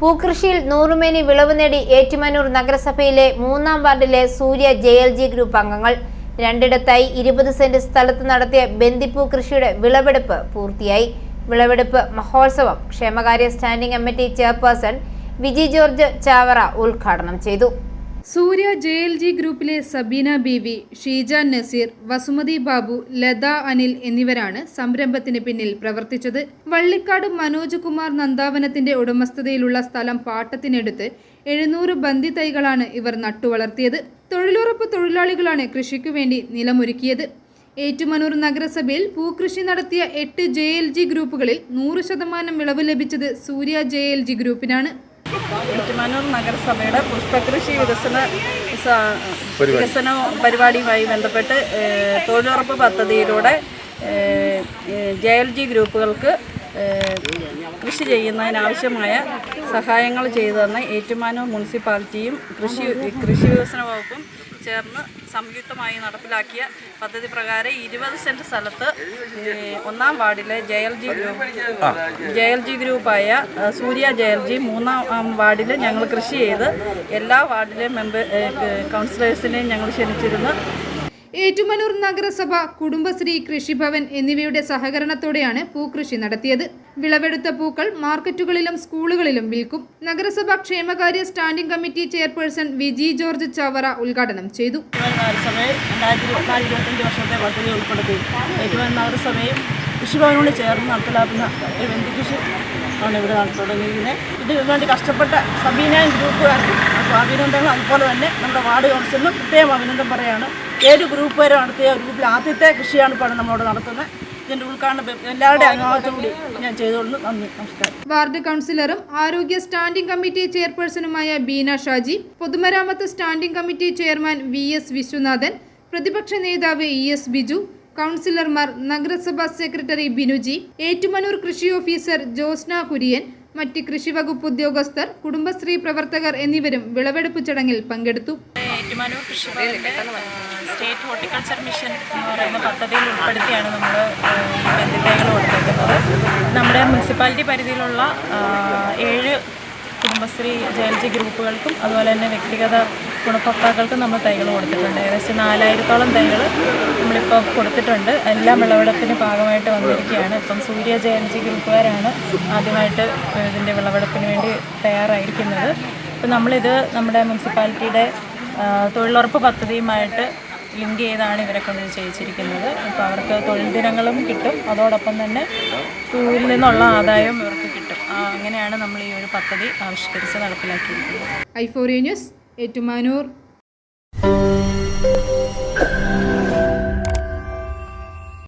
പൂക്കൃഷിയിൽ നൂറുമേനി വിളവ് നേടി ഏറ്റുമാനൂർ നഗരസഭയിലെ മൂന്നാം വാർഡിലെ Surya J L G group അംഗങ്ങൾ. രണ്ടിടത്തായി ഇരുപത് സെന്റ് സ്ഥലത്ത് നടത്തിയ ബന്ദിപ്പൂ കൃഷിയുടെ വിളവെടുപ്പ് പൂർത്തിയായി. വിളവെടുപ്പ് മഹോത്സവം ക്ഷേമകാര്യ standing committee chairperson Viji George Chavara ഉദ്ഘാടനം ചെയ്തു. സൂര്യ ജെ എൽ ജി ഗ്രൂപ്പിലെ സബീന ബീവി ഷീജ നസീർ വസുമതി ബാബു ലത അനിൽ എന്നിവരാണ് സംരംഭത്തിന് പിന്നിൽ പ്രവർത്തിച്ചത്. വള്ളിക്കാട് മനോജ് കുമാർ നന്ദാവനത്തിന്റെ ഉടമസ്ഥതയിലുള്ള സ്ഥലം പാട്ടത്തിനെടുത്ത് എഴുന്നൂറ് ബന്ദി തൈകളാണ് ഇവർ നട്ടുവളർത്തിയത്. തൊഴിലുറപ്പ് തൊഴിലാളികളാണ് കൃഷിക്കു വേണ്ടി നിലമൊരുക്കിയത്. ഏറ്റുമനൂർ നഗരസഭയിൽ പൂക്കൃഷി നടത്തിയ എട്ട് ജെ എൽ ജി ഗ്രൂപ്പുകളിൽ നൂറ് ശതമാനം വിളവ് ലഭിച്ചത് സൂര്യ ജെ എൽ ജി ഗ്രൂപ്പിനാണ്. ഏറ്റുമാനൂർ നഗരസഭയുടെ പുഷ്പകൃഷി വികസന വികസന പരിപാടിയുമായി ബന്ധപ്പെട്ട് തൊഴിലുറപ്പ് പദ്ധതിയിലൂടെ ജെ എൽ ജി ഗ്രൂപ്പുകൾക്ക് കൃഷി ചെയ്യുന്നതിനാവശ്യമായ സഹായങ്ങൾ ചെയ്തു തന്ന ഏറ്റുമാനൂർ മുനിസിപ്പാലിറ്റിയും കൃഷി കൃഷി വികസന വകുപ്പും ചേർന്ന് സംയുക്തമായി നടപ്പിലാക്കിയ പദ്ധതി പ്രകാരം ഇരുപത് സെന്റ് സ്ഥലത്ത് ഒന്നാം വാർഡിലെ J L G group J L G ഗ്രൂപ്പായ Surya J L G മൂന്നാം വാർഡിൽ ഞങ്ങൾ കൃഷി ചെയ്ത് എല്ലാ വാർഡിലെ മെമ്പർ കൗൺസിലേഴ്സിനെയും ഞങ്ങൾ ക്ഷണിച്ചിരുന്നു. ഏറ്റുമാനൂർ നഗരസഭ കുടുംബശ്രീ കൃഷിഭവൻ എന്നിവയുടെ സഹകരണത്തോടെയാണ് പൂക്കൃഷി നടത്തിയത്. വിളവെടുത്ത പൂക്കൾ മാർക്കറ്റുകളിലും സ്കൂളുകളിലും വിൽക്കും. നഗരസഭ ക്ഷേമകാര്യ standing committee chairperson Viji George Chavara ഉദ്ഘാടനം ചെയ്തു. നഗരസഭയെ കൃഷിഭവനോട് ചേർന്ന് നടപ്പിലാക്കുന്ന ഒരു ബന്ധുകൃഷി ആണ് ഇവിടെ തുടങ്ങിയിരിക്കുന്നത്. ഇതിനു വേണ്ടി കഷ്ടപ്പെട്ട സബീന ഗ്രൂപ്പുകാർക്ക് അഭിനന്ദനങ്ങൾ അതുപോലെ തന്നെ നമ്മുടെ വാർഡ് കൗൺസിലിനും പ്രത്യേകം അഭിനന്ദനം പറയാണ്. ഏഴ് വരെ നടത്തിയ ഗ്രൂപ്പിൽ ആദ്യത്തെ കൃഷിയാണ് ഇപ്പോൾ നമ്മളോട് നടത്തുന്നത്. ഞാൻ നമസ്കാരം. വാർഡ് കൗൺസിലറും ആരോഗ്യ സ്റ്റാൻഡിംഗ് കമ്മിറ്റി ചെയർപേഴ്സണുമായ ബീന ഷാജി പൊതുമരാമത്ത് standing committee chairman V S Viswanathan പ്രതിപക്ഷ നേതാവ് ഇ എസ് ബിജു കൗൺസിലർമാർ നഗരസഭാ സെക്രട്ടറി ബിനുജി ഏറ്റുമനൂർ കൃഷി ഓഫീസർ ജോസ്ന കുര്യൻ മറ്റ് കൃഷി വകുപ്പ് ഉദ്യോഗസ്ഥർ കുടുംബശ്രീ പ്രവർത്തകർ എന്നിവരും വിളവെടുപ്പ് ചടങ്ങിൽ പങ്കെടുത്തു. സ്റ്റേറ്റ് ഹോർട്ടിക്കൾച്ചർ മിഷൻ എന്ന് പറയുന്ന പദ്ധതിയിൽ ഉൾപ്പെടുത്തിയാണ് നമ്മൾ ഈ കൊടുത്തേക്കുന്നത് നമ്മുടെ മുനിസിപ്പാലിറ്റി പരിധിയിലുള്ള ഏഴ് കുടുംബശ്രീ ജെ എൽ ജി ഗ്രൂപ്പുകൾക്കും അതുപോലെ തന്നെ വ്യക്തിഗത ഗുണഭോക്താക്കൾക്കും നമ്മൾ തൈകൾ കൊടുത്തിട്ടുണ്ട്. ഏകദേശം നാലായിരത്തോളം തൈകൾ നമ്മളിപ്പോൾ കൊടുത്തിട്ടുണ്ട്. എല്ലാം വിളവെടുപ്പിന് ഭാഗമായിട്ട് വന്നിരിക്കുകയാണ്. ഇപ്പം സൂര്യ ജെ എൽ ജി ഗ്രൂപ്പുകാരാണ് ആദ്യമായിട്ട് ഇതിന്റെ വിളവെടുപ്പിന് വേണ്ടി തയ്യാറായിരിക്കുന്നത്. ഇപ്പം നമ്മളിത് നമ്മുടെ മുനിസിപ്പാലിറ്റിയുടെ തൊഴിലുറപ്പ് പദ്ധതിയുമായിട്ട് ലിങ്ക് ചെയ്താണ് ഇവരെ കൊണ്ട് ചെയ്യിച്ചിരിക്കുന്നത്. അപ്പോൾ അവർക്ക് തൊഴിൽ ദിനങ്ങളും കിട്ടും. അതോടൊപ്പം തന്നെ ടൂരിൽ നിന്നുള്ള ആദായവും ഇവർക്ക് കിട്ടും ആ, അങ്ങനെയാണ് നമ്മൾ ഈ ഒരു പദ്ധതി ആവിഷ്കരിച്ച് നടപ്പിലാക്കിയിരിക്കുന്നത്? ഐഫോറിയ ന്യൂസ് ഏറ്റുമാനൂർ.